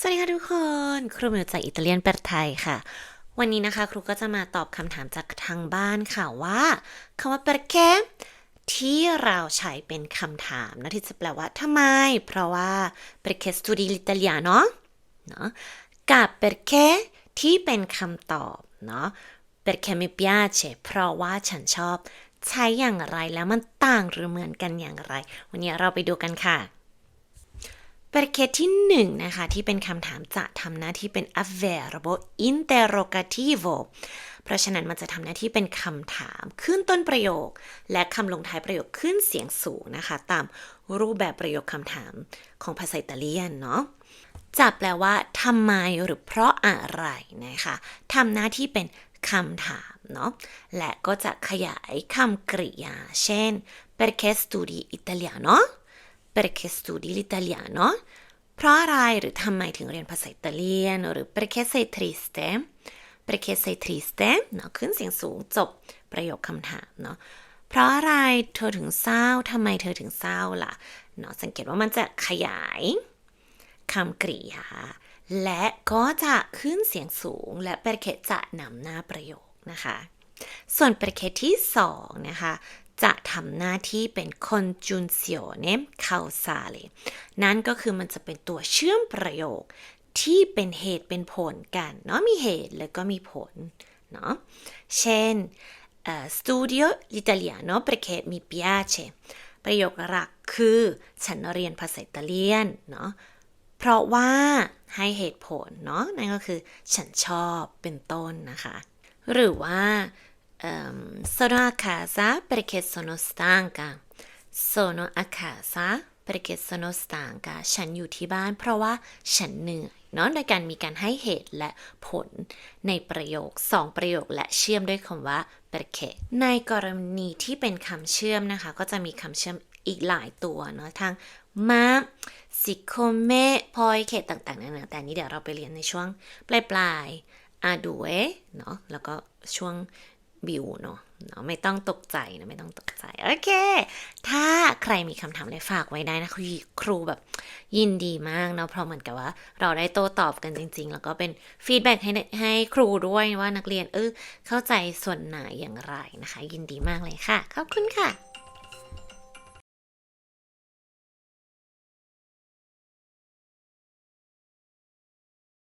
สวัสดีค่ะทุกคน ครูมิวจากอิตาเลียนแปลไทยค่ะ วันนี้นะคะ ครูก็จะมาตอบคำถามจากทางบ้านค่ะว่าคำว่า perché ที่เราใช้เป็นคำถามนะที่จะแปลว่าทำไม เพราะว่า perché studi l'italiano เนาะกับ perché ที่เป็นคำตอบเนาะ perché mi piace เพราะว่าฉันชอบ ใช้อย่างไรแล้วมันต่างหรือเหมือนกันอย่างไร วันนี้เราไปดูกันค่ะ perché ที่หนึ่งนะคะที่เป็นคำถามจะทำหน้าที่เป็น avverbo interrogativo เพราะฉะนั้นมันจะทำหน้าที่เป็นคำถามขึ้นต้นประโยค และคำลงท้ายประโยคขึ้นเสียงสูงนะคะ ตามรูปแบบประโยคคำถามของภาษาอิตาเลียนเนาะจะแปลว่าทำไมหรือเพราะอะไรนะคะทำหน้าที่เป็นคำถามเนาะและก็จะขยายคำกริยา เช่น perché studi italiano perché studi l'italiano เพราะอะไรหรือทำไมถึงเรียนภาษาอิตาเลียน หรือ perché sei triste perché sei triste เนาะขึ้นเสียงสูงจบประโยคคำถามเนาะเพราะอะไรเธอถึงเศร้าทำไมเธอถึงเศร้าล่ะเนาะสังเกตว่ามันจะขยายคำกริยา และก็จะขึ้นเสียงสูง และเปรเคจะนำหน้าประโยคนะคะ ส่วนเปรเคที่สองนะคะ จะทำหน้าที่เป็น congiunzione causale นั่นก็คือมันจะเป็นตัวเชื่อมประโยคที่เป็นเหตุเป็นผลกันเนาะมีเหตุแล้วก็มีผลเนาะเช่น studio l'italiano perché mi piace ประโยคหลักคือฉันเรียนภาษาอิตาเลียนเนาะเพราะว่าให้เหตุผลเนาะนั่นก็คือฉันชอบเป็นต้นนะคะ หรือว่า เอิ่ม sono a casa perché sono stanca sono a casa perché sono stanca ฉันอยู่ที่บ้านเพราะว่าฉันเหนื่อยเนาะโดยการมีการให้เหตุและผลในประโยคสองประโยคและเชื่อมด้วยคำว่า perché ในกรณีที่เป็นคำเชื่อมนะคะ ก็จะมีคำเชื่อมอีกหลายตัวเนาะทั้งมาสิโคเมพอยเคต่างๆนานาแต่นนี้เดี๋ยวเราไปเรียนในช่วงปลายๆอาดูเอเนาะแล้วก็ช่วง บิวเนาะเนาะไม่ต้องตกใจนะไม่ต้องตกใจ โอเค ถ้าใครมีคำถามอะไรฝากไว้ได้นะครูครูแบบยินดีมากเนาะเพราะเหมือนกับว่า เราได้โต้ตอบกันจริง ๆ แล้วก็เป็นฟีดแบ็กให้ให้ครูด้วยว่านักเรียนเออเข้าใจส่วนไหนอย่างไรนะคะ ยินดีมากเลยค่ะ ขอบคุณค่ะ